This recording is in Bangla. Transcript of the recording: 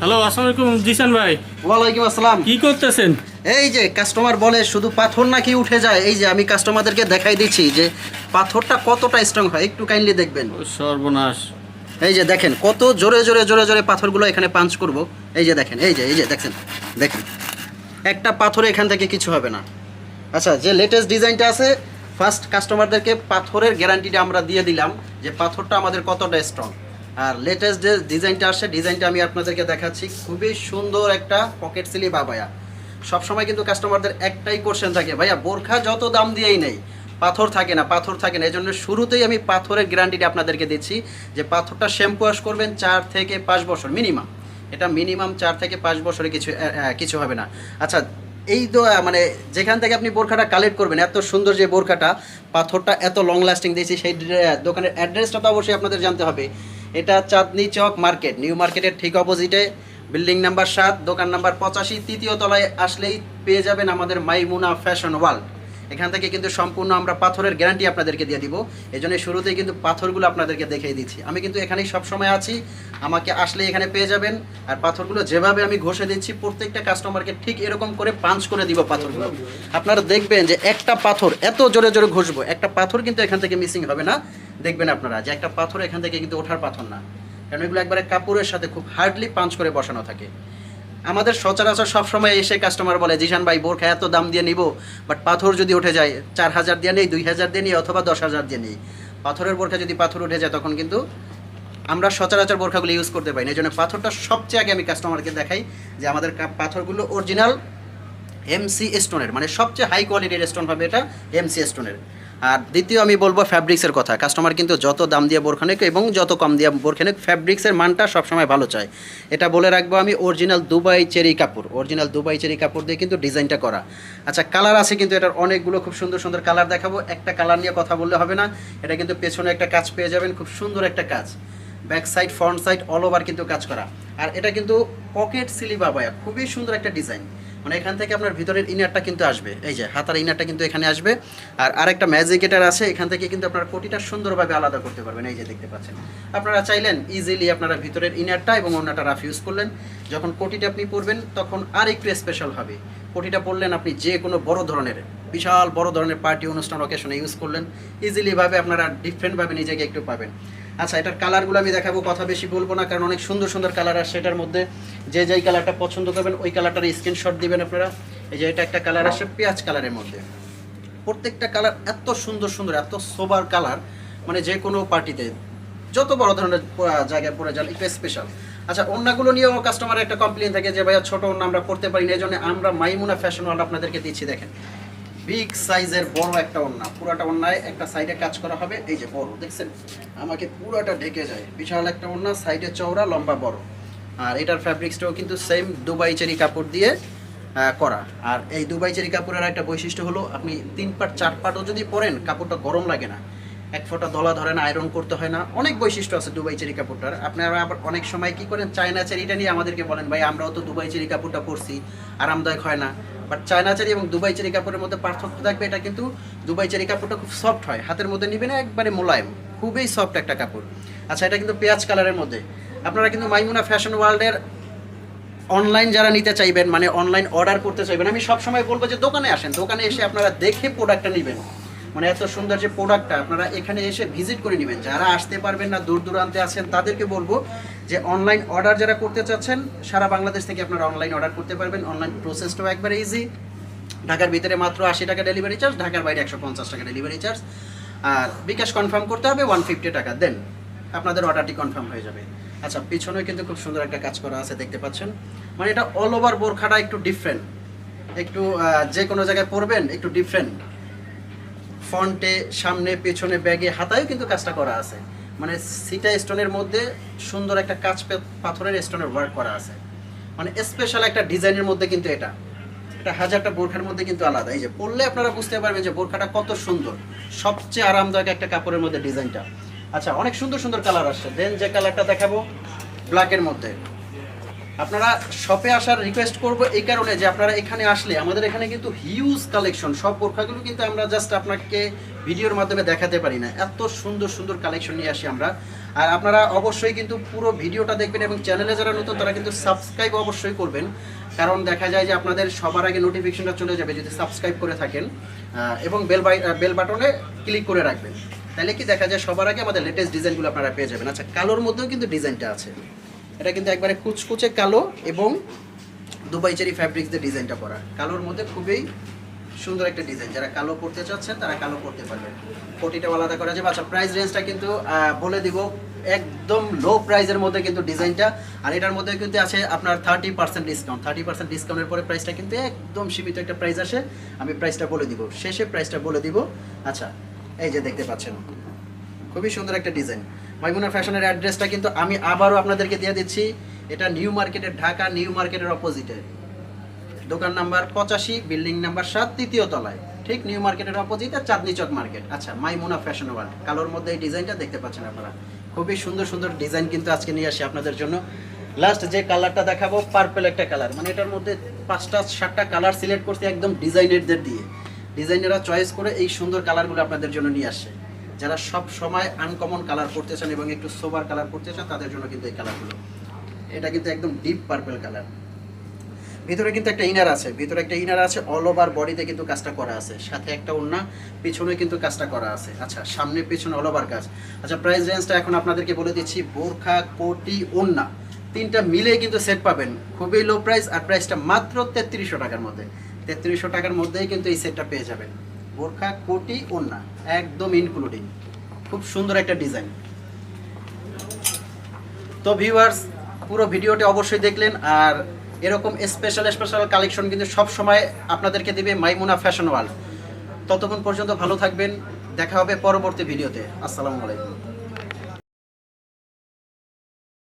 হ্যালো আসসালামু আলাইকুম জিসান ভাই। ওয়ালাইকুম আসসালাম। কি করতেছেন? এই যে কাস্টমার বলে শুধু পাথর নাকি উঠে যায়? এই যে আমি কাস্টমারদেরকে দেখাই দিচ্ছি যে পাথরটা কতটা স্ট্রং হয় একটু কাইন্ডলি দেখবেন। সর্বনাশ। এই যে দেখেন কত জোরে জোরে জোরে জোরে পাথরগুলো এখানে পাঞ্চ করব। এই যে দেখেন এই যে এই যে দেখেন দেখেন। একটা পাথরে এখান থেকে কিছু হবে না। আচ্ছা যে লেটেস্ট ডিজাইনটা আছে ফার্স্ট কাস্টমারদেরকে পাথরের গ্যারান্টিটা আমরা দিয়ে দিলাম যে পাথরটা আমাদের কতটা স্ট্রং আর লেটেস্ট যে ডিজাইনটা আসছে ডিজাইনটা আমি আপনাদেরকে দেখাচ্ছি। খুবই সুন্দর একটা পকেট সিলি বাবায়া। সবসময় কিন্তু কাস্টমারদের একটাই কোশ্চেন থাকে, ভাইয়া, বোরখা যত দাম দিয়েই নেই, পাথর থাকে না, পাথর থাকে না। এই জন্য শুরুতেই আমি পাথরের গ্যারান্টিটা আপনাদেরকে দিচ্ছি যে পাথরটা শ্যাম্পু ওয়াশ করবেন চার থেকে পাঁচ বছর মিনিমাম এটা মিনিমাম চার থেকে পাঁচ বছরে কিছু কিছু হবে না। আচ্ছা এই তো মানে যেখান থেকে আপনি বোরখাটা কালেক্ট করবেন, এত সুন্দর যে বোরখাটা, পাথরটা এত লং লাস্টিং দিয়েছি, সেই দোকানের অ্যাড্রেসটা তো অবশ্যই আপনাদের জানতে হবে। এটা চাঁদনি চক মার্কেট, নিউ মার্কেটের ঠিক অপোজিটে। বিল্ডিং নাম্বার সাত, দোকান নাম্বার পঁচাশি, তৃতীয় তলায় আসলেই পেয়ে যাবেন আমাদের মাইমুনা ফ্যাশন ওয়ার্ল্ড। এখান থেকে কিন্তু সম্পূর্ণ আমরা পাথরের গ্যারান্টি আপনাদেরকে দিয়ে দিব। এই জন্য শুরুতেই কিন্তু পাথরগুলো আপনাদেরকে দেখিয়ে দিচ্ছি। আমি কিন্তু এখানেই সবসময় আছি। আমাকে আসলে এখানে পেয়ে যাবেন। আর পাথরগুলো যেভাবে আমি ঘষে দিচ্ছি, প্রত্যেকটা কাস্টমারকে ঠিক এরকম করে পাঞ্চ করে দিব পাথরগুলো। আপনারা দেখবেন যে একটা পাথর এত জোরে জোরে ঘষবো, একটা পাথর কিন্তু এখান থেকে মিসিং হবে না। দেখবেন আপনারা যে একটা পাথর এখান থেকে কিন্তু ওঠার পাথর না। কারণ এগুলো একবারে কাপড়ের সাথে খুব হার্ডলি পাঞ্চ করে বসানো থাকে। আমাদের সচরাচর সবসময় এসে কাস্টমার বলে, জিশান ভাই, বোরখা এত দাম দিয়ে নিব বাট পাথর যদি উঠে যায়, চার হাজার দিয়ে নেই, দুই হাজার দিয়ে নিই, অথবা দশ হাজার দিয়ে নিই। পাথরের বোরখা যদি পাথর উঠে যায়, তখন কিন্তু আমরা সচরাচর বোরখাগুলো ইউজ করতে পারি না। এই জন্য পাথরটা সবচেয়ে আগে আমি কাস্টমারকে দেখাই যে আমাদের পাথরগুলো অরিজিনাল এমসি স্টোনের মানে সবচেয়ে হাই কোয়ালিটির স্টোন হবে এটা এমসি স্টোনের আর দ্বিতীয় আমি বলব ফ্যাব্রিক্সের কথা। কাস্টমার কিন্তু যত দাম দিয়ে বোরখা নেক এবং যত কম দিয়ে বোরখা নেক ফ্যাব্রিক্সের মানটা সবসময় ভালো চায়। এটা বলে রাখব আমি অরিজিনাল দুবাই চেরি কাপড় অরিজিনাল দুবাই চেরি কাপড় দিয়ে কিন্তু ডিজাইনটা করা। আচ্ছা কালার আছে কিন্তু এটার অনেকগুলো খুব সুন্দর সুন্দর কালার দেখাবো। একটা কালার নিয়ে কথা বললে হবে না। এটা কিন্তু পেছনে একটা কাজ পেয়ে যাবেন, খুব সুন্দর একটা কাজ। Back side front side all over কিন্তু কাজ করা। আর এটা কিন্তু পকেট সিলি বাবায়া, খুবই সুন্দর একটা ডিজাইন মানে এখান থেকে আপনার ভিতরের ইনারটা কিন্তু আসবে। এই যে, হাতার ইনারটা কিন্তু এখানে আসবে। আর আরেকটা ম্যাজিক এটার আছে, এখান থেকে কিন্তু আপনারা কোটিটা সুন্দরভাবে আলাদা করতে পারবেন। এই যে দেখতে পাচ্ছেন। আপনারা চাইলেন ইজিলি আপনারা ভিতরের ইনারটা এবং অন্যটা রাফ ইউজ করলেন। যখন কোটিটা আপনি পরবেন, তখন আর একটু স্পেশাল হবে। কোটিটা পরলেন আপনি যে কোনো বড় ধরনের, বিশাল বড় ধরনের পার্টি অনুষ্ঠান অকেশনে ইউজ করলেন। ইজিলিভাবে আপনারা ডিফারেন্টভাবে নিজেকে একটু পাবেন। আচ্ছা এটার কালারগুলো আমি দেখাবো, কথা বেশি বলব না, কারণ অনেক সুন্দর সুন্দর কালার আসছে এটার মধ্যে। যে যেই কালারটা পছন্দ করবেন, ওই কালারটার স্ক্রিনশট দিবেন আপনারা। এই যে এটা একটা কালার আসছে পেঁয়াজ কালারের মধ্যে। প্রত্যেকটা কালার এত সুন্দর সুন্দর, এত সোবার কালার মানে যে কোনো পার্টিতে, যত বড় ধরনের জায়গায় পরে যান, একটু স্পেশাল আচ্ছা অন্যগুলো নিয়েও কাস্টমারের একটা কমপ্লেন থাকে যে, ভাইয়া, ছোট অন্য আমরা পড়তে পারি না। এই জন্য আমরা মাইমুনা ফ্যাশন আপনাদেরকে দিচ্ছি, দেখেন। বিগ সাইজের বড় একটা ওন্না পুরাটা ওন্নায় একটা সাইডে কাজ করা হবে, এই যে বড়, দেখছেন? আমাকে পুরোটা ঢেকে যায়। বিশাল একটা ওন্না সাইডে চওড়া, লম্বা বড়। আর এটার ফ্যাব্রিক্সটাও কিন্তু সেম দুবাই চেরি কাপড় দিয়ে করা। আর এই দুবাই চেরি কাপড়ের একটা বৈশিষ্ট্য হলো, আপনি তিন পাট, চার পাটও যদি পরেন, কাপড়টা গরম লাগে না। এক ফোঁটা দলা ধরে না আয়রন করতে হয় না। অনেক বৈশিষ্ট্য আছে দুবাই চেরি কাপড়টার। আপনারা আবার অনেক সময় কি করেন? চায়না চেরিটা নিয়ে আমাদেরকে বলেন, ভাই, আমরাও তো দুবাই চেরি কাপড়টা পরছি, আরামদায়ক হয় না। বাট চায়না চেরি এবং দুবাই চেরি কাপড়ের মধ্যে পার্থক্য থাকবে, এটা কিন্তু দুবাই চেরি কাপড়টা খুব সফট হয়। হাতের মধ্যে নিবে না একবারে মোলায়েম। খুবই সফট একটা কাপড়। আচ্ছা এটা কিন্তু পেঁয়াজ কালারের মধ্যে। আপনারা কিন্তু মাইমুনা ফ্যাশন ওয়ার্ল্ডের অনলাইন যারা নিতে চাইবেন মানে অনলাইন অর্ডার করতে চাইবেন, আমি সবসময় বলব যে দোকানে আসেন। দোকানে এসে আপনারা দেখে প্রোডাক্টটা নেবেন। মানে এত সুন্দর যে প্রোডাক্টটা আপনারা এখানে এসে ভিজিট করে নেবেন। যারা আসতে পারবেন না, দূর দূরান্তে আছেন, তাদেরকে বলব যে অনলাইন অর্ডার যারা করতে চাচ্ছেন, সারা বাংলাদেশ থেকে আপনারা অনলাইন অর্ডার করতে পারবেন। অনলাইন প্রসেসটাও একবারে ইজি ঢাকার ভিতরে মাত্র আশি টাকা ডেলিভারি চার্জ ঢাকার বাইরে একশো পঞ্চাশ টাকা ডেলিভারি চার্জ আর বিকাশ কনফার্ম করতে হবে ওয়ান ফিফটি টাকা। দেন আপনাদের অর্ডারটি কনফার্ম হয়ে যাবে। আচ্ছা পিছনেও কিন্তু খুব সুন্দর একটা কাজ করা আছে, দেখতে পাচ্ছেন। মানে এটা অল ওভার বোরখাটা একটু ডিফারেন্ট একটু যে কোনো জায়গায় পরবেন, একটু ডিফারেন্ট ফ্রন্টে, সামনে, পেছনে, ব্যাগে, হাতায়ও কিন্তু কাজটা করা আছে। মানে সিটা স্টোনের মধ্যে সুন্দর একটা কাজ পাথরের স্টোনের ওয়ার্ক করা আছে। মানে স্পেশাল একটা ডিজাইনের মধ্যে কিন্তু এটা। এটা হাজারটা বোরখার মধ্যে কিন্তু আলাদা। এই যে পড়লে আপনারা বুঝতে পারবেন যে বোরখাটা কত সুন্দর। সবচেয়ে আরামদায়ক একটা কাপড়ের মধ্যে ডিজাইনটা। আচ্ছা অনেক সুন্দর সুন্দর কালার আসছে। দেন যে কালারটা দেখাবো ব্ল্যাকের মধ্যে। আপনারা শপে আসার রিকোয়েস্ট করব এই কারণে যে আপনারা এখানে আসলে, আমাদের এখানে কিন্তু হিউজ কালেকশন সব বোরখাগুলো কিন্তু আমরা জাস্ট আপনাকে ভিডিওর মাধ্যমে দেখাতে পারি না। এত সুন্দর সুন্দর কালেকশন নিয়ে আসি আমরা। আর আপনারা অবশ্যই কিন্তু পুরো ভিডিওটা দেখবেন এবং চ্যানেলে যারা নতুন, তারা কিন্তু সাবস্ক্রাইব অবশ্যই করবেন। কারণ দেখা যায় যে আপনাদের সবার আগে নোটিফিকেশনটা চলে যাবে যদি সাবস্ক্রাইব করে থাকেন। এবং বেল বাই বেল বাটনে ক্লিক করে রাখবেন। তাহলে কি দেখা যায় সবার আগে আমাদের লেটেস্ট ডিজাইনগুলো আপনারা পেয়ে যাবেন। আচ্ছা কালোর মধ্যেও কিন্তু ডিজাইনটা আছে। এটা কিন্তু একবারে কুচকুচে কালো এবং দুবাই চেরি ফ্যাব্রিক্স দিয়ে ডিজাইনটা করা। কালোর মধ্যে খুবই সুন্দর একটা ডিজাইন। যারা কালো পড়তে চাচ্ছেন, তারা কালো পড়তে পারবেন। কোটিটাও আলাদা করা যাবে আচ্ছা প্রাইস রেঞ্জটা কিন্তু বলে দিব, একদম লো প্রাইসের মধ্যে কিন্তু ডিজাইনটা। আর এটার মধ্যে কিন্তু আছে আপনার thirty percent discount thirty percent ডিসকাউন্টের পরে প্রাইসটা কিন্তু একদম সীমিত একটা প্রাইস আসে। আমি প্রাইসটা বলে দিব। শেষে প্রাইসটা বলে দিব। আচ্ছা এই যে দেখতে পাচ্ছেন। খুবই সুন্দর একটা ডিজাইন। মাইমুনা ফ্যাশনের অ্যাড্রেসটা কিন্তু আমি আবারও আপনাদেরকে দিয়ে দিচ্ছি। এটা নিউ মার্কেটের ঢাকা, নিউ মার্কেটের অপোজিটে দোকান নাম্বার পঁচাশি, বিল্ডিং নাম্বার সাত, তৃতীয় তলায়। ঠিক নিউ মার্কেটের অপোজিটে চাঁদনি চক মার্কেট। আচ্ছা মাইমুনা ফ্যাশন ওয়ার্ল্ড কালোর মধ্যে এই ডিজাইনটা দেখতে পাচ্ছেন আপনারা। খুবই সুন্দর সুন্দর ডিজাইন কিন্তু আজকে নিয়ে আসি আপনাদের জন্য। লাস্ট যে কালারটা দেখাবো পার্পল একটা কালার মানে এটার মধ্যে পাঁচটা, সাতটা কালার সিলেক্ট করতে একদম ডিজাইনারদের দিয়ে। ডিজাইনাররা চয়েস করে এই সুন্দর কালারগুলো আপনাদের জন্য নিয়ে আসে যারা সব সময় আনকমন কালার করতে চান এবং একটু সোবার কালার করতে চান, তাদের জন্য কিন্তু এই কালারগুলো এটা কিন্তু একদম ডিপ পার্পল কালার ভিতরে কিন্তু একটা ইনার আছে। ভিতরে একটা ইনার আছে অল ওভার বডিতে কিন্তু কাজটা করা আছে। সাথে একটা ওন্না পিছনে কিন্তু কাজটা করা আছে। আচ্ছা সামনে, পিছনে অল ওভার কাজ। আচ্ছা প্রাইস রেঞ্জটা এখন আপনাদেরকে বলে দিচ্ছি, বোরখা, কোটি ওন্না তিনটা মিলে কিন্তু সেট পাবেন। খুবই লো প্রাইস আর প্রাইসটা মাত্র তেত্রিশশো টাকার মধ্যে। তেত্রিশশো টাকার মধ্যেই কিন্তু এই সেটটা পেয়ে যাবেন। বোরখা, কোটি, ওন্না, একদম ইনক্লুডিং খুব সুন্দর একটা ডিজাইন তো ভিউয়ার্স পুরো ভিডিওটি অবশ্যই দেখলেন, আর এরকম স্পেশাল স্পেশাল কালেকশন কিন্তু সব সময় আপনাদেরকে দিবে মাইমুনা ফ্যাশন ওয়ার্ল্ড ততক্ষণ পর্যন্ত ভালো থাকবেন, দেখা হবে পরবর্তী ভিডিওতে। আসসালামু আলাইকুম।